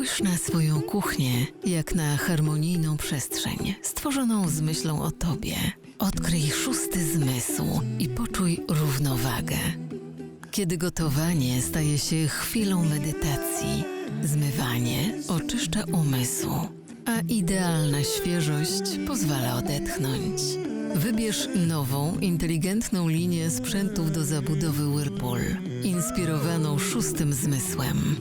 Spójrz na swoją kuchnię jak na harmonijną przestrzeń, stworzoną z myślą o tobie. Odkryj szósty zmysł i poczuj równowagę. Kiedy gotowanie staje się chwilą medytacji, zmywanie oczyszcza umysł, a idealna świeżość pozwala odetchnąć. Wybierz nową, inteligentną linię sprzętów do zabudowy Whirlpool, inspirowaną szóstym zmysłem.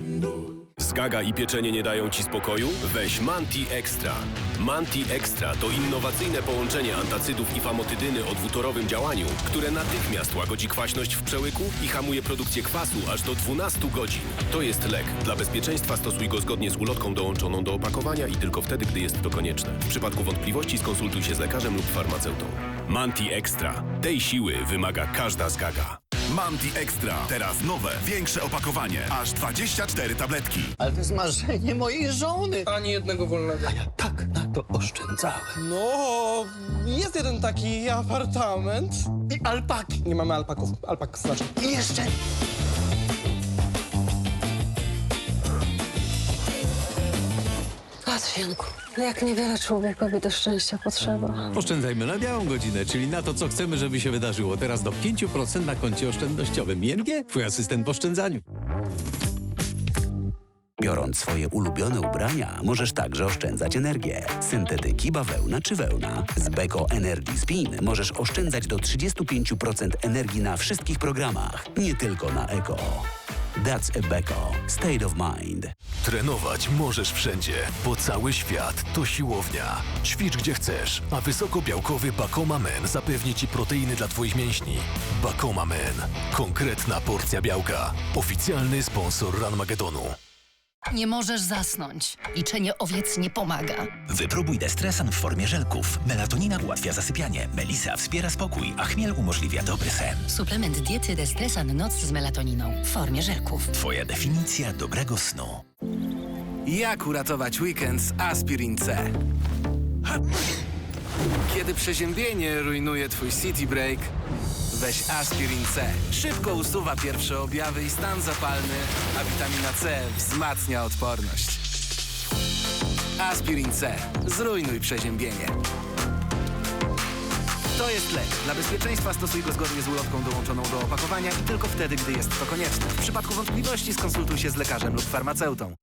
Zgaga i pieczenie nie dają Ci spokoju? Weź Manti Extra. Manti Extra to innowacyjne połączenie antacydów i famotydyny o dwutorowym działaniu, które natychmiast łagodzi kwaśność w przełyku i hamuje produkcję kwasu aż do 12 godzin. To jest lek. Dla bezpieczeństwa stosuj go zgodnie z ulotką dołączoną do opakowania i tylko wtedy, gdy jest to konieczne. W przypadku wątpliwości skonsultuj się z lekarzem lub farmaceutą. Manti Extra. Tej siły wymaga każda zgaga. Manti Extra. Teraz nowe, większe opakowanie. Aż 24 tabletki. Ale to jest marzenie mojej żony. Ani jednego wolnego. A ja tak na to oszczędzałem. No, jest jeden taki apartament. I alpaki. Nie mamy alpaków. Alpak znaczy. I jeszcze... Patrz, Janku, jak niewiele człowiekowi do szczęścia potrzeba. Oszczędzajmy na białą godzinę, czyli na to, co chcemy, żeby się wydarzyło. Teraz do 5% na koncie oszczędnościowym. ING, twój asystent w oszczędzaniu. Biorąc swoje ulubione ubrania, możesz także oszczędzać energię. Syntetyki, bawełna czy wełna. Z Beko Energy Spin możesz oszczędzać do 35% energii na wszystkich programach, nie tylko na eko. That's a Beko. State of mind. Trenować możesz wszędzie, bo cały świat to siłownia. Ćwicz gdzie chcesz, a wysokobiałkowy Bakoma Men zapewni Ci proteiny dla Twoich mięśni. Bakoma Men. Konkretna porcja białka. Oficjalny sponsor Ranmagedonu. Nie możesz zasnąć. Liczenie owiec nie pomaga. Wypróbuj Destresan w formie żelków. Melatonina ułatwia zasypianie, melisa wspiera spokój, a chmiel umożliwia dobry sen. Suplement diety Destresan Noc z melatoniną w formie żelków. Twoja definicja dobrego snu. Jak uratować weekend z Aspirin C? Kiedy przeziębienie rujnuje twój city break, weź Aspirin C. Szybko usuwa pierwsze objawy i stan zapalny, a witamina C wzmacnia odporność. Aspirin C. Zrujnuj przeziębienie. To jest lek. Dla bezpieczeństwa stosuj go zgodnie z ulotką dołączoną do opakowania i tylko wtedy, gdy jest to konieczne. W przypadku wątpliwości skonsultuj się z lekarzem lub farmaceutą.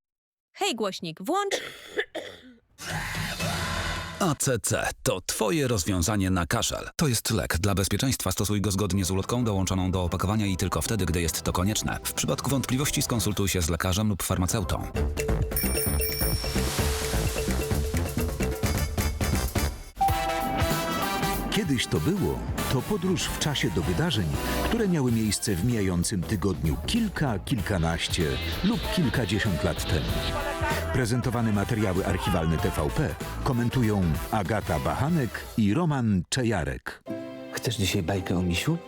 Hej głośnik, włącz... ACC to Twoje rozwiązanie na kaszel. To jest lek. Dla bezpieczeństwa stosuj go zgodnie z ulotką dołączoną do opakowania i tylko wtedy, gdy jest to konieczne. W przypadku wątpliwości skonsultuj się z lekarzem lub farmaceutą. Kiedyś to było, to podróż w czasie do wydarzeń, które miały miejsce w mijającym tygodniu kilka, kilkanaście lub kilkadziesiąt lat temu. Prezentowane materiały archiwalne TVP komentują Agata Bachanek i Roman Czejarek. Chcesz dzisiaj bajkę o misiu?